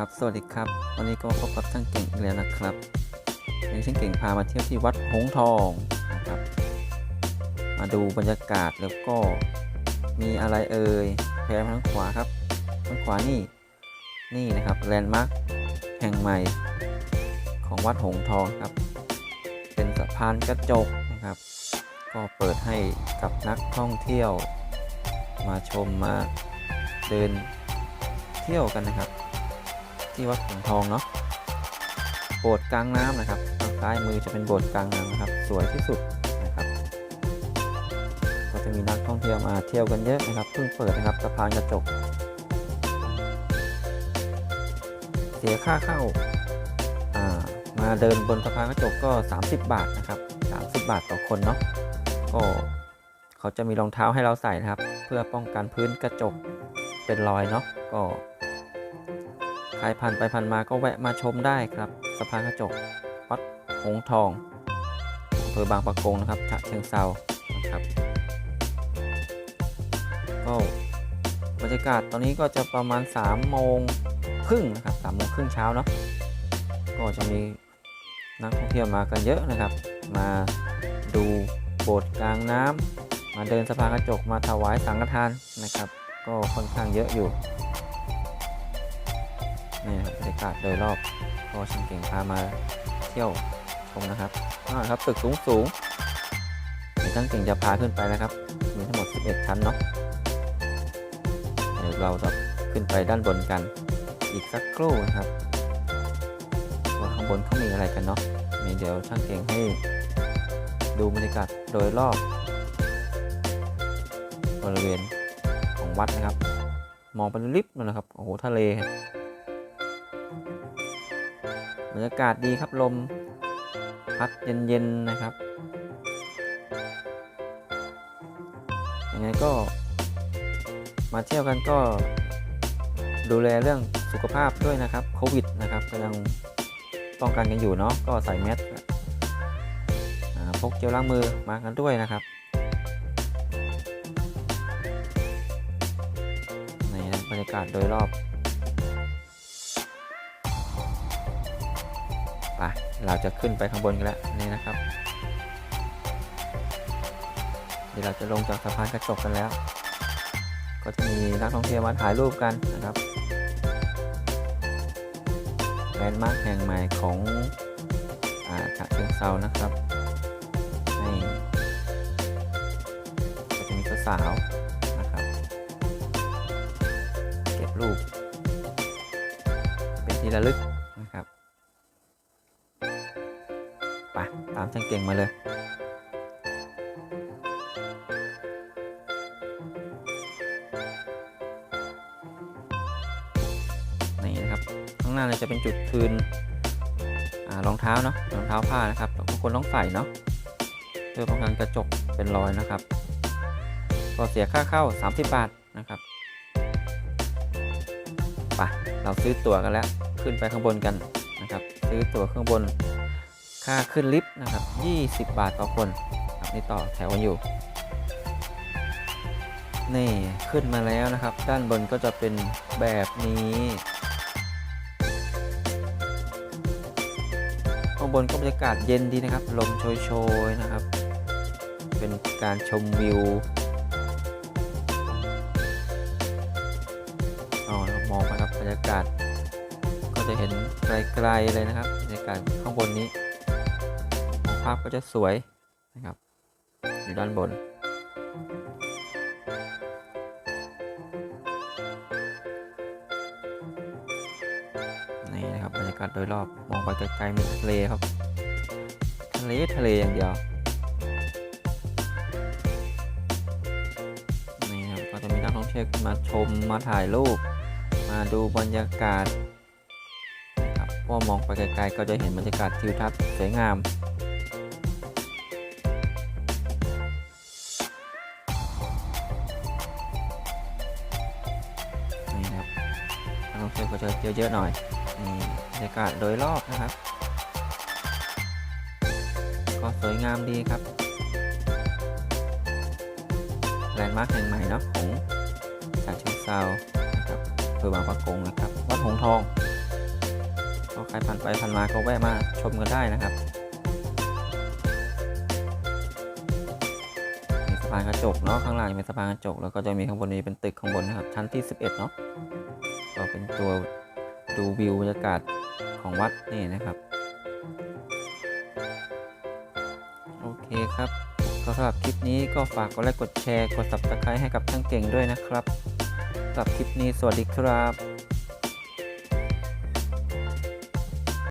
ครับ สวัสดีครับ วันนี้ก็พบกับช่างเก่งอีกแล้วนะครับวันนี้ช่างเก่งพามาเที่ยวที่วัดหงทองนะครับ มาดูบรรยากาศแล้วก็มีอะไรเอ่ยแพนทางขวาครับทางขวานี่นี่นะครับแลนด์มาร์คแห่งใหม่ของวัดหงทองครับ เป็นสะพานกระจกนะครับ ก็เปิดให้กับนักท่องเที่ยว มาชมมาเดินเที่ยวกันนะครับ ที่วัดหงทองเนาะโบสถ์กลางน้ำนะครับทางซ้ายมือจะเป็นโบสถ์กลางน้ำนะครับ สวยที่สุดนะครับ ก็จะมีนักท่องเที่ยวมาเที่ยวกันเยอะนะครับเพิ่งเปิดนะครับสะพานกระจก เสียค่าเข้าอ่ามาเดินบนสะพานกระจกก็ 30 บาทนะครับ 30 บาทต่อคนเนาะก็เขาจะมีรองเท้าให้เราใส่นะครับ เพื่อป้องกันพื้นกระจกเป็นรอยเนาะก็ ใครผ่านไปผ่านมาก็แวะมาชมได้ครับสะพานกระจกวัดหงทองอำเภอบางปะกงนะครับฉะเชิงเซานะครับก็บรรยากาศตอนนี้ก็จะประมาณ3โมงครึ่งนะครับ3โมงครึ่งเช้าเนาะก็จะมีนักท่องเที่ยวมากันเยอะนะครับ มาดูโบสถ์กลางน้ำมาเดินสะพานกระจกมาถวายสังฆทานนะครับ ก็ค่อนข้างเยอะอยู่ นี่นะครับบรรยากาศโดยรอบก็ช่างเก่งพามาเที่ยวชมนะครับอ่าครับตึกสูงสูงเดี๋ยวช่างเก่งจะพาขึ้นไปนะครับ มีทั้งหมด 11 ชั้นเนาะเดี๋ยวเราจะขึ้นไปด้านบนกัน อีกสักครู่นะครับว่าข้างบนเขามีอะไรกันเนาะนี่เดี๋ยวช่างเก่งให้ดูบรรยากาศโดยรอบบริเวณของวัดนะครับ มองไปลิฟต์นั่นนะครับ โอ้โห ทะเล รรยากาศดีครับลม พัดเย็นๆนะครับยังไงก็มาเที่ยวกันก็ดูแลเรื่องสุขภาพด้วยนะครับโควิดนะครับก็ยังป้องกันกันอยู่เนาะก็ใส่แมสอ่าพกเจลล้างมือมากันด้วยนะครับนี่นบรรยากาศโดยรอบ ไปเราจะขึ้นไปข้างบนกันแล้วนี่นะครับเดี๋ยวเราจะลงจากสะพานกระจกกันแล้ว ก็จะมีนักท่องเที่ยวมาถ่ายรูปกันนะครับแลนด์มาร์คแห่งใหม่ของอ่าฉะเชิงเซานะครับนี่ก็จะมีสาวนะครับ เก็บรูป เป็นที่ระลึก ไปตามช่างเก่งมาเลยนี่นะครับข้างหน้าเนี่ยจะเป็นจุดคืนอรองเท้าเนาะรองเท้าผ้านะครับทุกคนต้องใส่เนาะเพื่อป้องกันกระจกเป็นรอยนะครับ ก็เสียค่าเข้า 30 บาทนะครับไปเราซื้อตั๋วกันแล้วขึ้นไปข้างบนกันนะครับ ซื้อตั๋วข้างบน ค่าขึ้นลิฟต์นะครับ 20 บาทต่อคนครับนี่ต่อแถวกันอยู่ นี่ขึ้นมาแล้วนะครับ ด้านบนก็จะเป็นแบบนี้ข้างบนก็บรรยากาศเย็นดีนะครับ ลมโชยๆนะครับ เป็นการชมวิวอ๋อเรามองไปครับบรรยากาศ ก็จะเห็นไกลๆเลยนะครับบรรยากาศข้างบนนี้าพก็จะสวยนะครับ อยู่ด้านบน นี่นะครับบรรยากาศโดยรอบมองไปไกลๆมีทะเลครับ ทะเลทะเลอย่างเดียวนี่ครับก็จะมีนักท่องเที่ยวมาชมมาถ่ายรูป มาดูบรรยากาศนะครับก็มองไปไกลๆก็จะเห็นบรรยากาศทิวทัศน์สวยงาม นักท่องเที่ยวก็จะเยอะๆหน่อยนี่บรรยากาศโดยรอบนะครับ ก็สวยงามดีครับแลนด์มาร์คแห่งใหม่เนาะของฉะเชิงเซานะครับอำเภอบางปะกงนะครับวัดหงทองใครผ่านไปผ่านมาก็แวะมาชมกันได้นะครับมีสะพานกระจกเนาะข้างล่างจะเป็นสะพานกระจกแล้วก็จะมีข้างบนนี้เป็นตึกข้างบนนะครับชั้นที่ 11 เนาะ ก็เป็นตัวดูวิวบรรยากาศของวัดนี่นะครับ โอเคครับสำหรับคลิปนี้ก็ฝากกดไลค์กดแชร์กด subscribe ให้กับช่างเก่งด้วยนะครับสำหรับคลิปนี้สวัสดีครับ